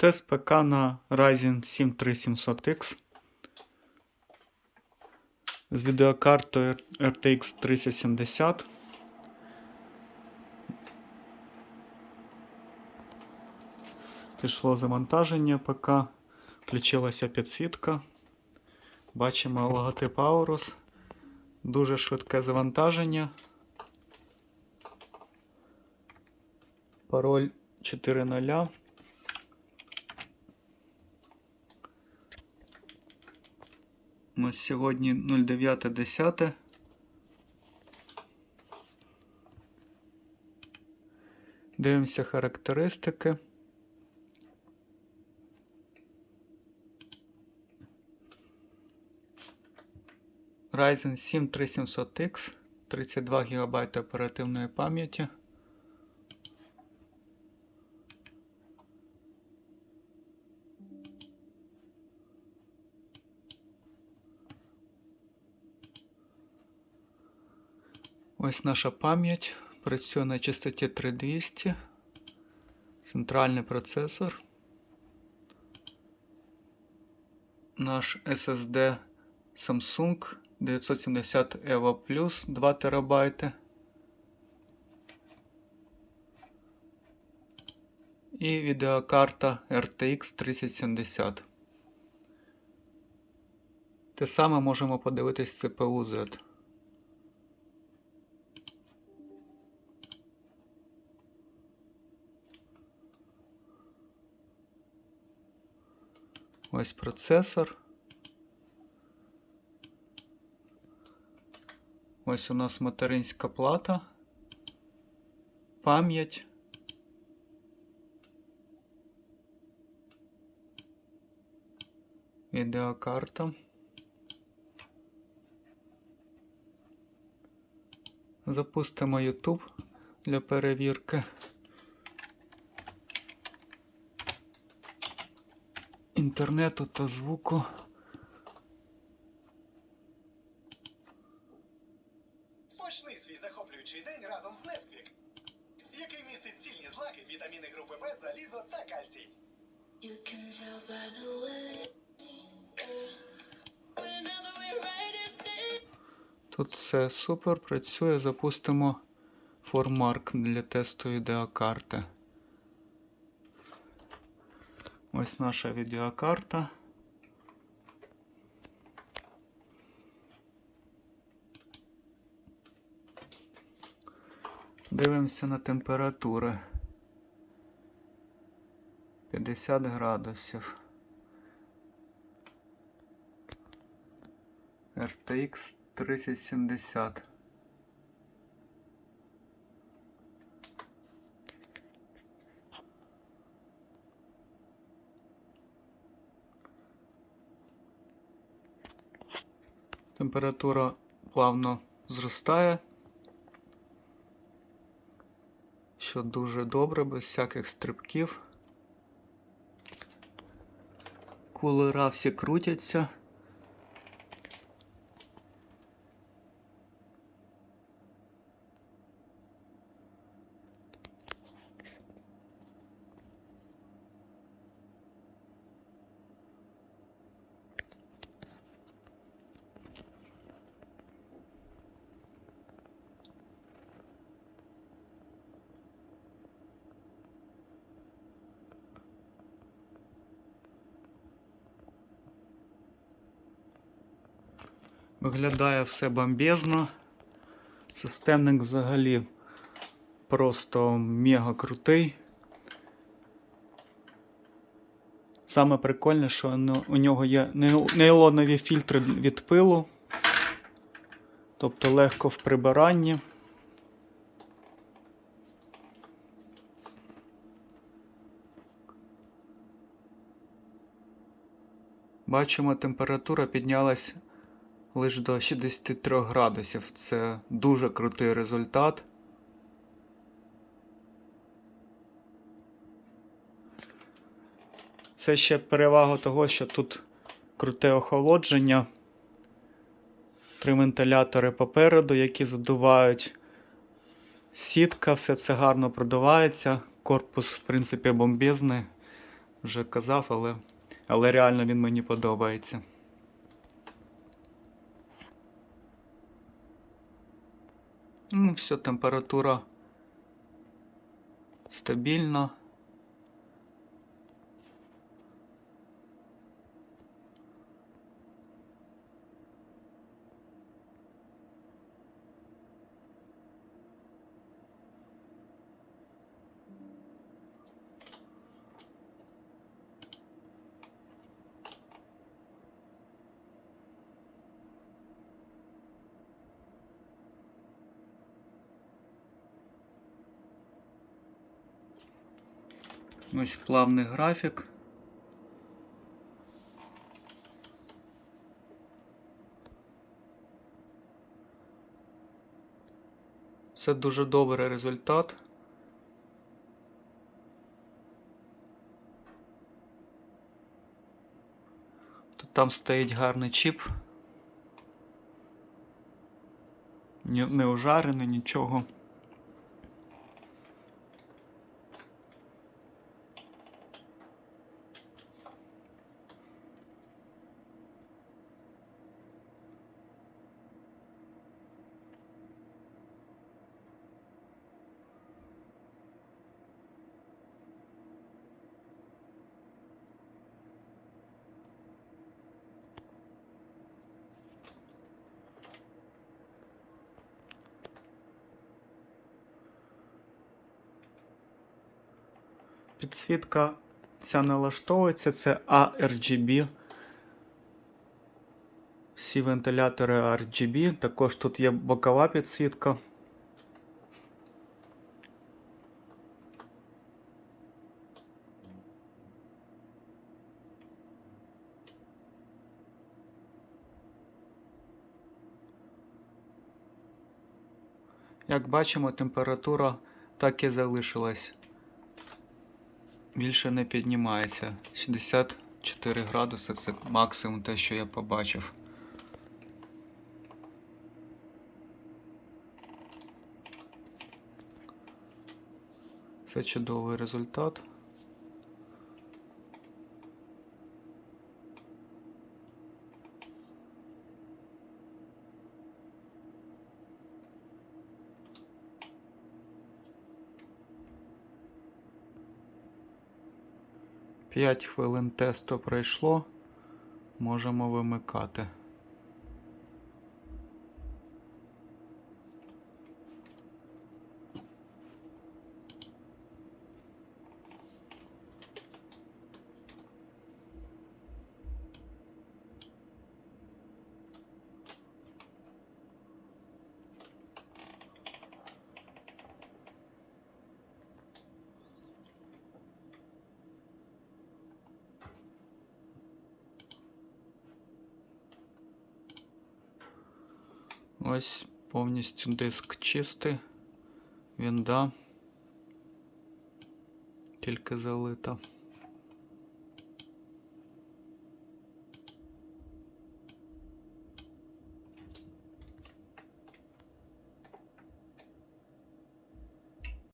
Тест ПК на Ryzen 7 3700X з відеокартою RTX 3070. Пішло завантаження ПК, включилася підсвітка. Бачимо логотип Aorus. Дуже швидке завантаження. Пароль 4.0. нас сьогодні 09.10. Дивимося характеристики. Ryzen 7 3700X, 32 ГБ оперативної пам'яті. Ось наша пам'ять. Працює на частоті 3200. Центральний процесор. Наш SSD Samsung 970 EVO Plus 2 ТБ. І відеокарта RTX 3070. Те саме можемо подивитись CPU Z. Ось процесор. Ось у нас материнська плата, пам'ять. Відеокарта. Запустимо YouTube для перевірки. Інтернету та звуку. Почни свій захоплюючий день разом з Несквік, який містить цільні злаки, вітаміни групи Б, залізо та кальцій. You can tell by the way. Тут все супер, працює. Запустимо формарк для тесту відеокарти. Ось наша відеокарта. Дивимося на температури. 50 градусів. RTX 3070. Температура плавно зростає, що дуже добре, без всяких стрибків. Кулера всі крутяться. Виглядає все бомбезно. Системник взагалі просто мега крутий. Саме прикольне, що у нього є нейлонові фільтри від пилу, тобто легко в прибиранні. Бачимо, температура піднялась лише до 63 градусів. Це дуже крутий результат. Це ще перевага того, що тут круте охолодження. Три вентилятори попереду, які задувають. Сітка, все це гарно продувається. Корпус, в принципі, бомбезний. вже казав, але, але реально він мені подобається. Ну, все, температура стабільна. Ось плавний графік. Це дуже добрий результат. Тут там стоїть гарний чіп. Не ужарений, нічого. Підсвітка ця налаштовується, це ARGB. Всі вентилятори RGB. Також тут є бокова підсвітка. Як бачимо, температура так і залишилась. Більше не піднімається. 64 градуси це максимум те, що я побачив. Це чудовий результат. П'ять хвилин тесту пройшло. Можемо вимикати. Ось повністю диск чистий. Вінда. Тільки залита.